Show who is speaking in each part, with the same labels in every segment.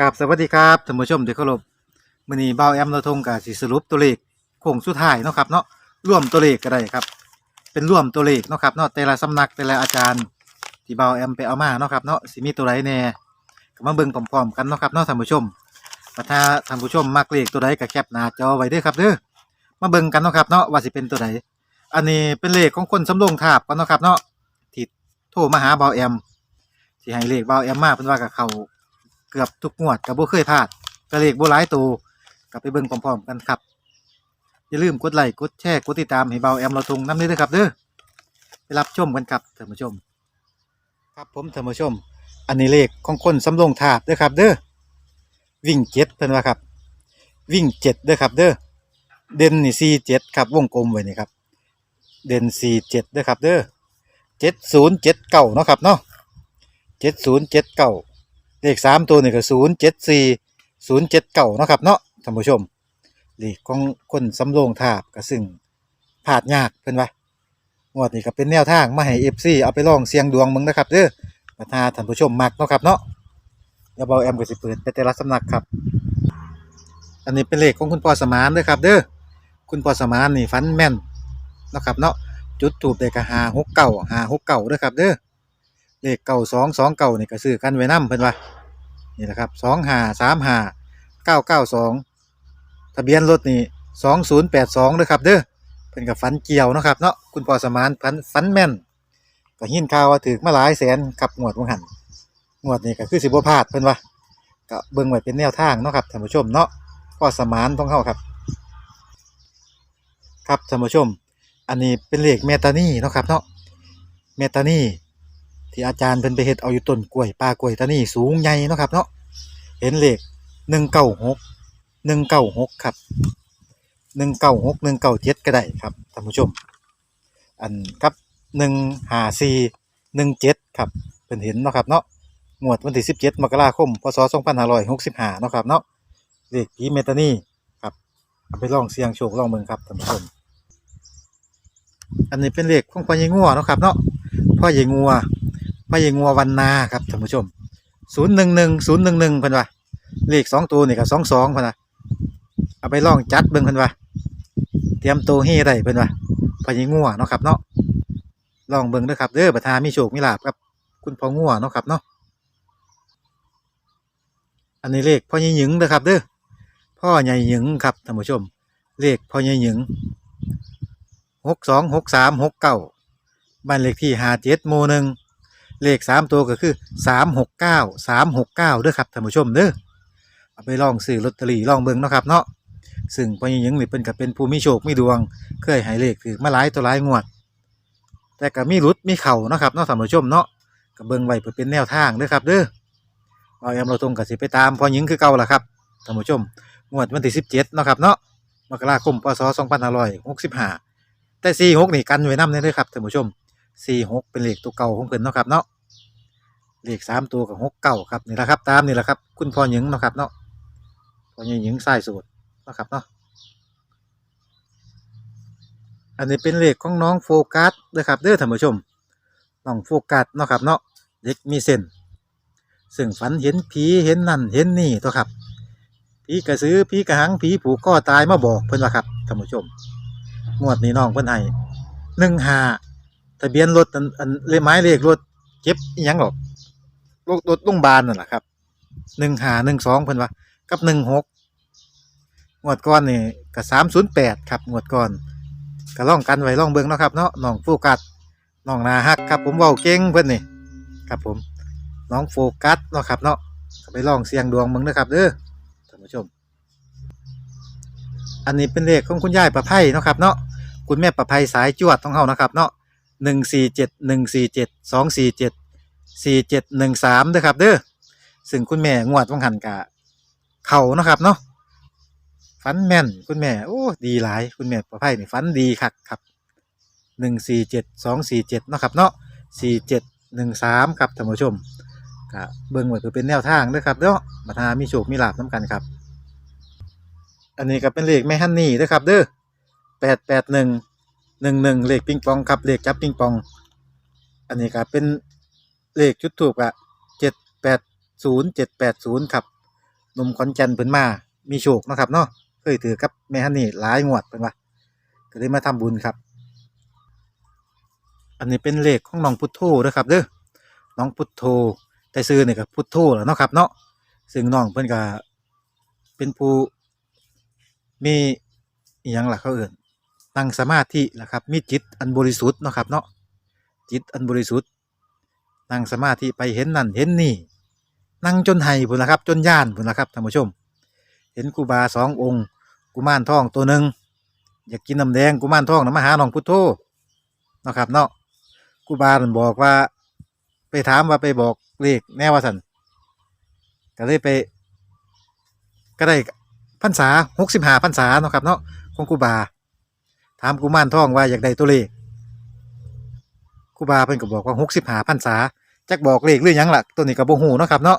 Speaker 1: กับสวัสดีครับท่านผู้ชมที่เคารพมื้อนี้เบาแอมเราทงกับสิสรุปตัวเลขโค้งสุดท้ายเนาะครับเนาะร่วมตัวเลขก็ได้ครับ เป็นร่วมตัวเลขเนาะครับเนาะแต่ละสำนักแต่ละอาจารย์ที่เบาแอมไปเอามาเนาะครับเนาะสิมีตัวใดแน่ก็มาเบิ่งพร้อมๆกันเนาะครับเนาะท่านผู้ชมถ้าท่านผู้ชมมักเลขตัวใดก็แคปหน้าจอไว้ด้อครับเด้อมาเบิ่งกันเนาะครับเนาะว่าสิเป็นตัวใดอันนี้เป็นเลขของคนสำโรงทาบกันเนาะครับเนาะที่โทรมาหาเบาแอมที่ให้เลขเบาแอมมาเพิ่นว่ากับเขา เกือบทุกงวดก็บ่เคยพลาดก็เลขบ่หลายตัวกลับไปเบิ่งพร้อมๆกันครับอย่าลืมกดไลค์กดแชร์กดติดตามให้เบาแอมเราทงน้ำด้วยครับเด้อไปรับชมกันครับท่านผู้ชม ครับผมท่านผู้ชม อันนี้เลขของคนสำโรงทาบเด้อครับ เด้อวิ่งเจ็ดเพิ่นว่าครับ วิ่งเจ็ดเด้อครับ เด้อเด่นนี่สี่เจ็ดครับวงกลมไว้นี่ครับเด่นสี่เจ็ดเด้อครับ เด้อเจ็ดศูนย์เจ็ดเก้าเนาะครับเนาะเจ็ดศูนย์เจ็ดเก้า เลขสามตัวนี่ก็ศูนย์เจ็ดสี่ศูนย์เจ็ดเก้านะครับเนาะท่านผู้ชมเลขของคนสำโรงทาบก็ซึ่งพลาดยากเพิ่นว่างวดนี้ก็เป็นแนวทางมาให้เอฟซีเอาไปลองเสียงดวงมึงนะครับเด้อมาทาท่านผู้ชมมักเนาะครับเนาะเดี๋ยวเบาแอมก็สิเปิดไปแต่ละสำนักครับ อันนี้เป็นเลขของคุณพ่อสมานเด้อครับเด้อคุณพ่อสมานนี่ฟันแม่นนะครับเนาะจุดถูกได้ก็หาหกเก้าหาหกเก้าเด้อครับเด้อ เลขเก่าสองสองเก่านี่ก็ซื้อกันไว้นำเพิ่นว่านี่แหละครับสองห้าสามห้าเก้าเก้าสองทะเบียนรถนี่สองศูนย์แปดสองเลยครับเด้อเพิ่นกับฟันเกี่ยวนะครับเนาะคุณพ่อสมานฟันฟันแม่นก็ยินข่าวว่าถือมาหลายแสนครับงวดวงหันงวดนี้ก็คือสิบ่พลาดเพิ่นว่าก็เบิ่งไว้เป็นแนวทางเนาะครับท่านผู้ชมเนาะพ่อสมานต้องเข้าครับ ครับท่านผู้ชม อันนี้เป็นเลขเมตานี่เนาะครับเนาะเมตานี่ ที่อาจารย์เพิ่นไปเฮ็ดเอาอยู่ต้นกล้วยป่ากล้วยตานี่สูงใหญ่เนาะครับเนาะเห็นเลขหนึ่งเก้าหกหนึ่งเก้าหกครับหนึ่งเก้าหกหนึ่งเก้าเจ็ดก็ได้ครับท่านผู้ชม อันครับหนึ่งห้าสี่หนึ่งเจ็ดครับเพิ่นเห็นเนาะครับเนาะงวดวันที่สิบเจ็ดมกราคมพศสองพันห้าร้อยหกสิบห้าเนาะครับเนาะเลขผีเมตานี่ครับเอาไปลองเสี่ยงโชคลองเบิ่งครับท่านผู้ชม อันนี้เป็นเลขของพ่อใหญ่งัวเนาะครับเนาะพ่อใหญ่งัว พ่อใหญ่งัววันนาครับท่านผู้ชมศูนย์หนึ่งหนึ่งศูนย์หนึ่งหนึ่งพิ่นว่าเลขสองตัวนี่ก็สองสองพิ่นว่าเอาไปลองจัดเบิ่งพิ่นว่าเตรียมตัวเฮได้พิ่นว่าพ่อใหญ่งัวเนาะครับเนาะลองเบิ่งด้อครับเด้อประธานมีโชคมีลาภครับ คุณพ่องัวเนาะครับเนาะอันนี้เลขพ่อใหญ่หยึงเด้อครับเด้อพ่อใหญ่หยึงครับท่านผู้ชม เลขพ่อใหญ่หยึงหกสองหกสามหกเก้าบ้านเลขที่หาเจ็ดหมู่หนึ่ง เลขสามตัวก็คือสามหกเก้าสามหกเก้าเด้อครับท่านผู้ชมเด้อเอาไปลองซื้อลอตเตอรี่ลองเบิ่งเนาะครับเนาะซึ่งพ่อใหญ่หญิงนี่เป็นก็เป็นผู้มีโชคมีดวง เคยให้เลขถือมาหลายตัวหลายงวด แต่ก็มีรุดมีเข่าเนาะครับเนาะท่านผู้ชมเนาะก็เบิ่งไว้เพื่อเป็นแนวทางเด้อครับเด้อเอาแอมเราตรงกับสิไปตามพอหญิงคือเก่าล่ะครับท่านผู้ชมงวดวันที่สิบเจ็ดเนาะครับเนาะมกราคมพศสองพันห้าร้อยหกสิบห้าแต่สี่หกนี่กันไว้น้ำเนี่ยเด้อครับท่านผู้ชม สี่หกเป็นเลขตัวเก่าของเพิ่นเนาะครับเนาะเลขสามตัวกับหกเก้าครับนี่แหละครับ ตามนี่แหละครับ คุณพ่อหญิงเนาะครับเนาะพ่อหญิงไส้สูตรเนาะครับเนาะอันนี้เป็นเลขของน้องโฟกัสเด้อครับเด้อท่านผู้ชมน้องโฟกัสเนาะครับเนาะเด็กมีเส้นซึ่งฝันเห็นผีเห็นนั่นเห็นนี่ตัวครับผีกระสือผีกระหังผีผูกข้อตายมาบอกเพิ่อนว่าครับท่านผู้ชมงวดนี้น้องเพิ่อนให้หนึ่งหา ทะเบียนรถอันอันเลขไม้เลขรถเก็บอิหยังหรอกรถรถโรงบาลนั่นแหละครับหนึ่งหาหนึ่งสองเพิ่นว่ากับหนึ่งหกงวดก่อนนี่กับสามศูนย์แปดครับงวดก่อนก็ล่องกันไว้ล่องเบิ้งเนาะครับเนาะน้องโฟกัสน้องนาฮักครับผมเว้าเก่งเพิ่นนี่ครับผมน้องโฟกัสเนาะครับเนาะก็ไปลองเสียงดวงเบิ่งนะครับเด้อท่านผู้ชม อันนี้เป็นเลขของคุณยายประไพเนาะครับเนาะคุณแม่ประไพสายจวดของเฮานะครับเนาะ หนึ่งสี่เจ็ดหนึ่งสี่เจ็ดสองสี่เจ็ดสี่เจ็ดหนึ่งสามเด้อครับ เด้อซึ่งคุณแม่งวดวังหันกะเข่านะครับเนาะฟันแม่นคุณแม่โอ้ดีหลายคุณแม่ประไพนี่ฟันดีคักครับหนึ่งสี่เจ็ดสองสี่เจ็ดเนาะครับเนาะสี่เจ็ดหนึ่งสามครับท่านผู้ชมกะเบิ่งไว้เพื่อเป็นแนวทางเด้อครับเนาะมาทามีโชคมีลาบน้ำกันครับ อันนี้ก็เป็นเลขแม่ฮันนี่เด้อครับ เด้อแปดแปดหนึ่ง หนึ่งหนึ่งเลขปิงปองครับเลขจับปิงปอง อันนี้ก็เป็นเลขชุดถูกอะเจ็ดแปดศูนย์เจ็ดแปดศูนย์ครับหนุ่มขอนแก่นเพิ่นมา มีโชคนะครับเนาะเคยถือกับแม่ฮันนี่หลายงวดเพิ่นว่าก็เลยมาทำบุญครับ อันนี้เป็นเลขของน้องพุทโธเด้อครับเด้อน้องพุทโธแต่ซื้อเนี่ก็พุทโธแล้วเนาะครับเนาะซึ่งน้องเพิ่นก็เป็นผู้มีอีหยังล่ะเขาเอิ่น ตั้งสมาธิล่ะครับ มีจิตอันบริสุทธิ์เนาะครับเนาะจิตอันบริสุทธิ์นั่งสมาธิไปเห็นนั่นเห็นนี่ นั่งจนไห้พุ่นละครับ จนย่านพุ่นละครับท่านผู้ชม เห็นกูบาสององค์ กุมารทองตัวหนึ่งอยากกินน้ำแดงกุมารทองนะมาหาน้องพุทโธเนาะครับเนาะกูบาหนบอกว่า ไปถามว่าไปบอกเลขแน่ว่าสันก็เลยไป ก็ได้พรรษาหกสิบห้าพรรษาเนาะครับเนาะของกูบา ถามกุมารทองว่าอยากได้ตัวเลขกูบาเพิ่นก็บอกว่าหกสิบหาพรรษาจักบอกเลขหรือยังล่ะตัวนี้ก็บ่ฮู้เนาะครับเนาะ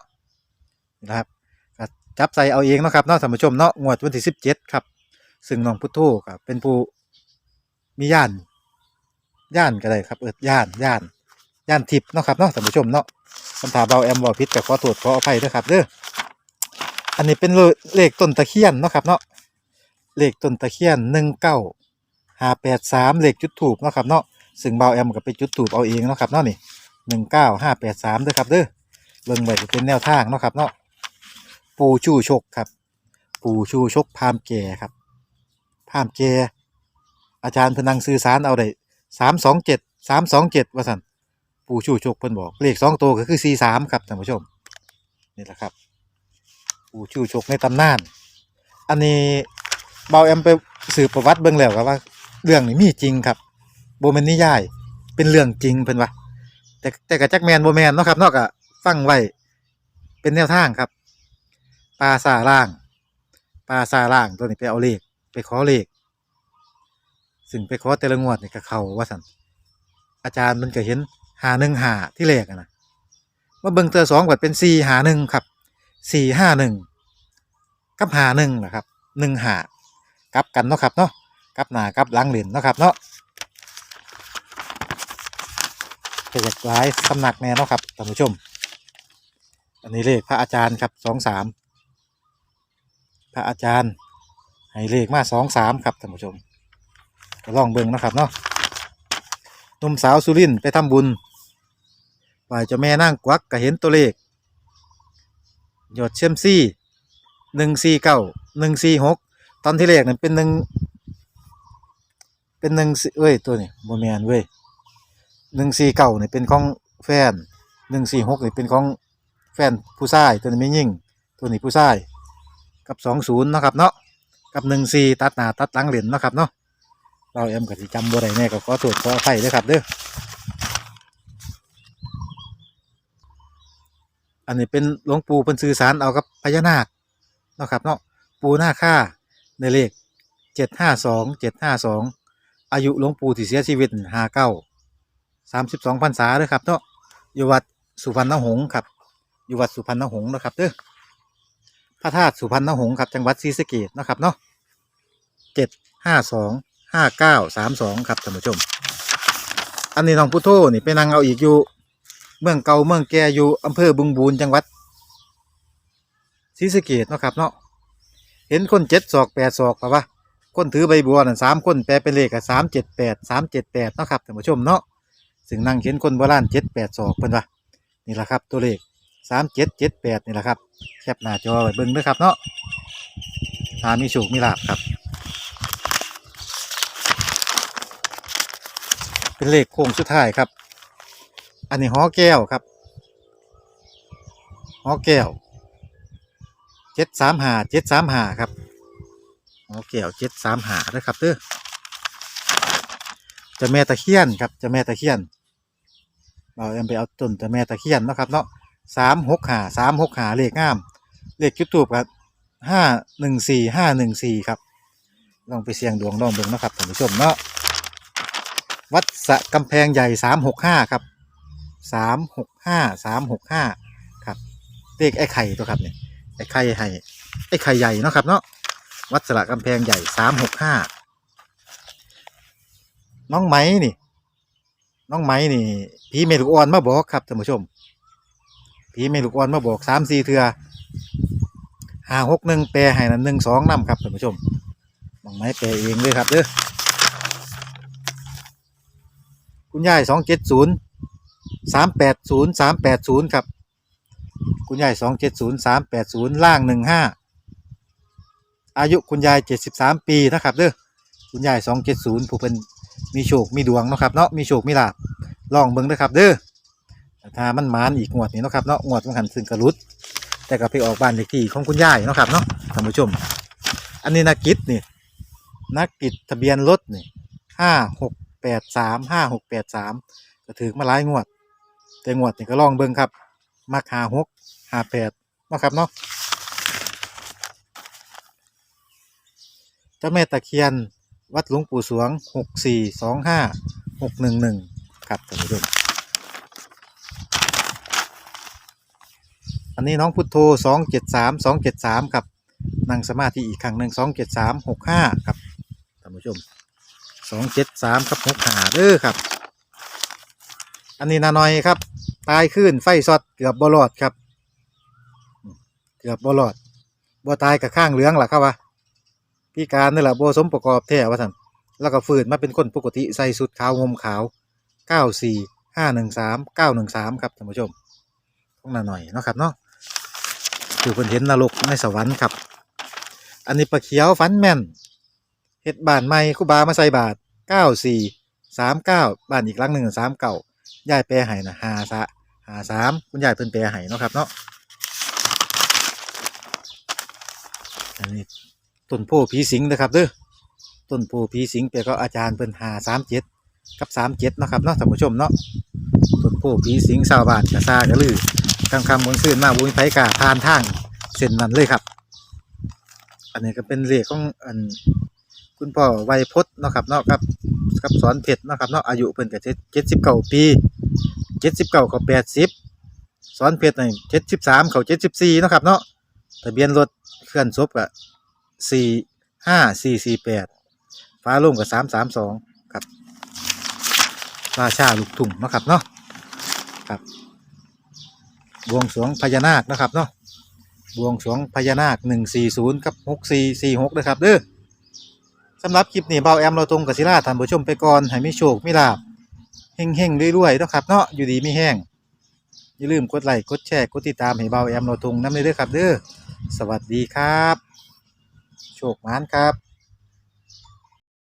Speaker 1: นะครับจับใส่เอาเองเนาะครับเนาะท่านผู้ชมเนาะงวดวันที่สิบเจ็ดครับ ซึ่งน้องพุทโธก็เป็นผู้มีญาณญาณก็ได้ครับเอิดญาณญาณญาณทิพย์เนาะครับเนาะท่านผู้ชมเนาะคำถามเบาแอมบอพิษก็ขอตรวจขออภัยด้วยครับเด้ออันนี้เป็นเลขต้นตะเคียนเนาะครับเนาะเลขต้นตะเคียนหนึ่งเก้า ห้าแปดสามเลขจุดถูกเนาะครับเนาะซึ่งเบาแอมก็ไปจุดถูกเอาเองเนาะครับเนาะนี่หนึ่งเก้าห้าแปดสามเด้อครับเด้อเบิ่งไว้จะเป็นแนวทางเนาะครับเนาะปูชูชกครับ ปูชูชกพามแก่ครับพามแกอาจารย์พนังสื่อสารเอาได้สามสองเจ็ดสามสองเจ็ดว่าสันปู่ชูชกเพิ่นบอกเลขสองตัวก็คือสี่สามครับท่านผู้ชมนี่แหละครับปู่ชูชกในตำนาน อันนี้เบาแอมไปสืบประวัติเบิ่งแล้วครับว่า เรื่องนี้มีจริงครับโบแมนนิยาย เป็นเรื่องจริงเพิ่นว่าแต่แต่กับแจ็คแมนโบแมนเนาะครับนอกจากฟังไว้เป็นแนวทางครับปลาซาล่างปลาซาล่างตัวนี้ไปเอาเลขไปขอเลขซึ่งไปขอแต่ละงวดนี่ก็เขาว่าสันอาจารย์มันก็เห็นหาหนึ่งหาที่เลขอะนะว่าเบิ่งเตอสองกดเป็นสี่หาหนึ่งครับสี่ห้าหนึ่งกับหาหนึ่งนะครับหนึ่งหากับกันเนาะครับเนาะ กับหน้ากับหลังเหรียญเนาะครับเนาะจะจากหลายสำนักแน่เนาะครับท่านผู้ชม อันนี้เลขพระอาจารย์ครับสองสามพระอาจารย์ให้เลขมาสองสามครับท่านผู้ชมก็ลองเบิ่งนะครับเนาะหนุ่มสาวสุรินไปทำบุญไหวเจ้าแม่นั่งกวักก็เห็นตัวเลขหยดเชื่อมซี่หนึ่งสี่เก้าหนึ่งสี่หกตอนที่เลขนั้นเป็นหนึ่ง เป็นหนึ่งเอ้ยตัวนี้โมแมนเว้ยหนึ่งสี่เก้าเนี่ยเป็นของแฟนหนึ่งสี่หกเนี่ยเป็นของแฟนผู้ชายตัวนี้ไม่ยิ่ง ตัวนี้ผู้ชายกับสองศูนย์นะครับเนาะกับหนึ่งซีตัดหน้าตัดหลังเหรียญนะครับเนาะเราเอ็มกับสิจำบ่ได้แน่ก็ขอตรวจขออภัยด้วยครับเด้ออันนี้เป็นหลวงปู่เป็นสื่อสารเอากับพญานาคนะครับเนาะปูหน้าค่าในเลขเจ็ดห้าสองเจ็ดห้าสอง อายุหลวงปู่ที่เสียชีวิตห้าเก้าสามสิบสองพรรษาเด้อครับเนาะอยู่วัดสุพรรณหงส์ครับอยู่วัดสุพรรณหงส์นะครับเด้อพระธาตุสุพรรณหงส์ครับจังหวัดศรีสะเกษนะครับเนาะเจ็ดห้าสองห้าเก้าสามสองครับท่านผู้ชม อันนี้น้องพุทโธนี่ไปนั่งเอาอีกอยู่ เมืองเก่าเมืองแก่อยู่อำเภอบึงบูนจังหวัดศรีสะเกษเนะครับเนาะเห็นคนเจ็ดศอกแปดศอกป่ะวะ คนถือใบบัวนั่นสามคนแปลเป็นเลขกับสามเจ็ดแปดสามเจ็ดแปดเนาะครับท่านผู้ชมเนาะซึ่งนั่งเห็นคนโบราณเจ็ดแปดศอกเพิ่นว่านี่แหละครับตัวเลขสามเจ็ดเจ็ดแปดนี่แหละครับแคปหน้าจอไว้เบิ่งด้วยครับเนาะหามีโชคมีลาบครับ เป็นเลขโค้งสุดท้ายครับ อันนี้หอแก้วครับหอแก้วเจ็ดสามหาเจ็ดสามหาครับ หอแก้วเจ็ดสามหาด้วยครับเด้อจะแม่ตะเคียนครับจะแม่ตะเคียน เราเอ็มไปเอาต้นจะแม่ตะเคียนนะครับเนาะสามหกหาสามหกหาเลขงาม เลขจุดทูบครับห้าหนึ่งสี่ห้าหนึ่งสี่ครับ ลองไปเสี่ยงดวงลองเบิ่งนะครับท่านผู้ชมเนาะวัดสะกำแพงใหญ่สามหกห้าครับสามหกห้าสามหกห้าครับเลขไอ้ไข่ตัวครับเนี่ยไอ้ไข่ไห่ไอ้ไข่ใหญ่เนาะครับเนาะ วัดสระกำแพงใหญ่สามหกห้าน้องไหมนี่ น้องไหมนี่พี่เมลูกอ่อนมาบอกครับท่านผู้ชมผีเมลูกอ่อนมาบอกสามสี่เทือห้าหกหนึ่งแปรให้นั้นหนึ่งสองนำครับท่านผู้ชมมองไม้แปรเองเลยครับเด้อคุณยายสองเจ็ดศูนย์สามแปดศูนย์สามแปดศูนย์ครับ คุณยายสองเจ็ดศูนย์สามแปดศูนย์ล่างหนึ่งห้า อายุคุณยายเจ็ดสิบสามปีนะครับเด้อคุณยายสองเจ็ดศูนย์ผู้เป็นมีโชค มีดวงเนาะครับเนาะมีโชค มีลาบลองเบิ่งเด้อครับ เด้อถ้ามันมานอีกงวดนี้เนาะครับเนาะงวดมันหันซึ่งกระลุด แต่ก็ไปออกบ้านเลขที่ของคุณยายเนาะครับเนาะท่านผู้ชม อันนี้นักกิจนี่นักกิจทะเบียนรถนี่ห้าหกแปดสามห้าหกแปดสามก็ถือมาหลายงวด แต่งวดนี่ก็ลองเบิ่งครับมักหาหกหาแปดเนาะครับเนาะ เจ้าแม่ตะเคียน วัดหลวงปู่สวงหกสี่สองห้าหกหนึ่งหนึ่งครับท่านผู้ชมอันนี้น้องพุทโธสองเจ็ดสามสองเจ็ดสามครับ นั่งสมาธิอีกครั้งหนึ่งสองเจ็ดสามหกห้าครับท่านผู้ชมสองเจ็ดสามครับหกห้าเด้อครับ อันนี้นาหน่อยครับ ตายขึ้นไฟสดเกือบบอลอดครับ เกือบบอลอดบ่ตายกับข้างเหลืองล่ะครับวะ พี่การนี่แหละโบสมประกอบแท้ว่าท่านแล้วก็ฟื้นมาเป็นคนปกติใส่สุดขาวงมขาวเก้าสี่ห้าหนึ่งสามเก้าหนึ่งสามครับท่านผู้ชมต้องนาหน่อยเนาะครับเนาะคือเพิ่นเห็นนรกในสวรรค์ครับ อันนี้ปลาเขียวฟันแม่นเฮ็ดบานใหม่ครูบามาใส่บาทเก้าสี่สามเก้าบ้านอีกหลังหนึ่งสามเก่ายายแปรให้นะหาซะหาสามคุณยายเพิ่นแปรให้เนาะครับเนาะอันนี้ ต้นโพผีสิงนะครับเด้อต้นโพผีสิงแปลก็อาจารย์เพิ่นหาสามเจ็ดกับสามเจ็ดนะครับเนาะท่านผู้ชมเนาะต้นโพผีสิงชาวบ้านกระซากระลือกลางคำบนซื่นมาบุญไผกาทานทางเส้นนั้นเลยครับ อันนี้ก็เป็นเรียกของอันคุณพ่อไวยพจน์เนาะครับเนาะครับกับสอนเพชรเนาะครับเนาะอายุเพิ่นก็เจ็ดสิบเก้าปีเจ็ดสิบเก้าเขาแปดสิบสอนเพชรนี่เจ็ดสิบสามเขาเจ็ดสิบสี่เนาะครับเนาะทะเบียนรถเคลื่อนศพก็ สี่ห้าสี่สี่แปดฟ้าโล่งกับสามสามสองครับราชาลูกทุ่งนะครับเนาะครับบวงสรวงพญานาคนะครับเนาะบวงสรวงพญานาคหนึ่งสี่ศูนย์กับหกสี่สี่หกนะครับเด้อสำหรับคลิปนี้เบาแอมเราตรงกับศิลาท่านผู้ชมไปก่อนให้มีโชคมีลาบเฮงเฮงๆรวยๆนะครับเนาะอยู่ดีไม่แห้งอย่าลืมกดไลค์กดแชร์กดติดตามให้เบาแอมเราตรงน้ำเลยเด้อครับเด้อสวัสดีครับ โชคมานครับ